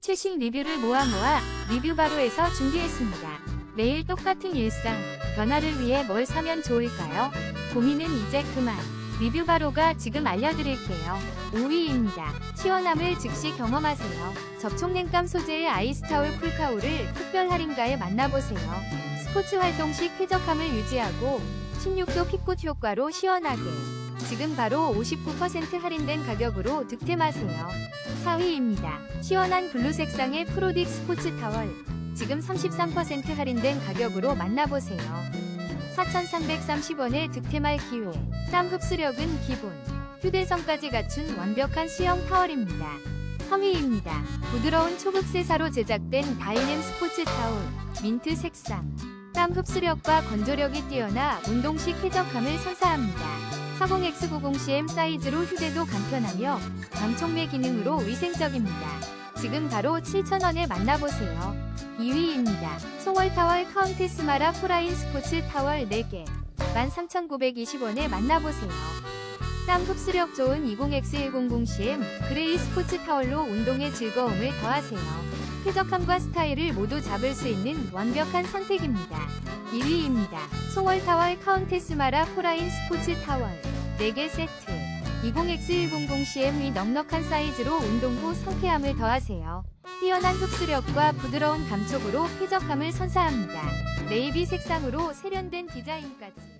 최신 리뷰를 모아 모아 리뷰 바로에서 준비했습니다. 매일 똑같은 일상, 변화를 위해 뭘 사면 좋을까요? 고민은 이제 그만. 리뷰 바로가 지금 알려드릴게요. 5위입니다. 시원함을 즉시 경험하세요. 접촉 냉감 소재의 아이스타올 쿨카우를 특별 할인가에 만나보세요. 스포츠 활동 시 쾌적함을 유지하고 16도 핏굿 효과로 시원하게. 지금 바로 59% 할인된 가격으로 득템하세요. 4위입니다. 시원한 블루 색상의 프로딕 스포츠 타월. 지금 33% 할인된 가격으로 만나보세요. 4,330원에 득템할 기회. 땀 흡수력은 기본. 휴대성까지 갖춘 완벽한 수영 타월입니다. 3위입니다. 부드러운 초급세사로 제작된 다이냄 스포츠 타월. 민트 색상. 땀 흡수력과 건조력이 뛰어나 운동 시 쾌적함을 선사합니다. 40X90CM 사이즈로 휴대도 간편하며 감촉매 기능으로 위생적입니다. 지금 바로 7,000원에 만나보세요. 2위입니다. 송월타월 카운티스 마라 프라인 스포츠 타월 4개 13,920원에 만나보세요. 땀 흡수력 좋은 20X100CM 그레이 스포츠 타월로 운동의 즐거움을 더하세요. 쾌적함과 스타일을 모두 잡을 수 있는 완벽한 선택입니다. 1위입니다. 송월타월 카운테스 마라 프라인 스포츠 타월 4개 세트 20X100CM 위 넉넉한 사이즈로 운동 후 상쾌함을 더하세요. 뛰어난 흡수력과 부드러운 감촉으로 쾌적함을 선사합니다. 네이비 색상으로 세련된 디자인까지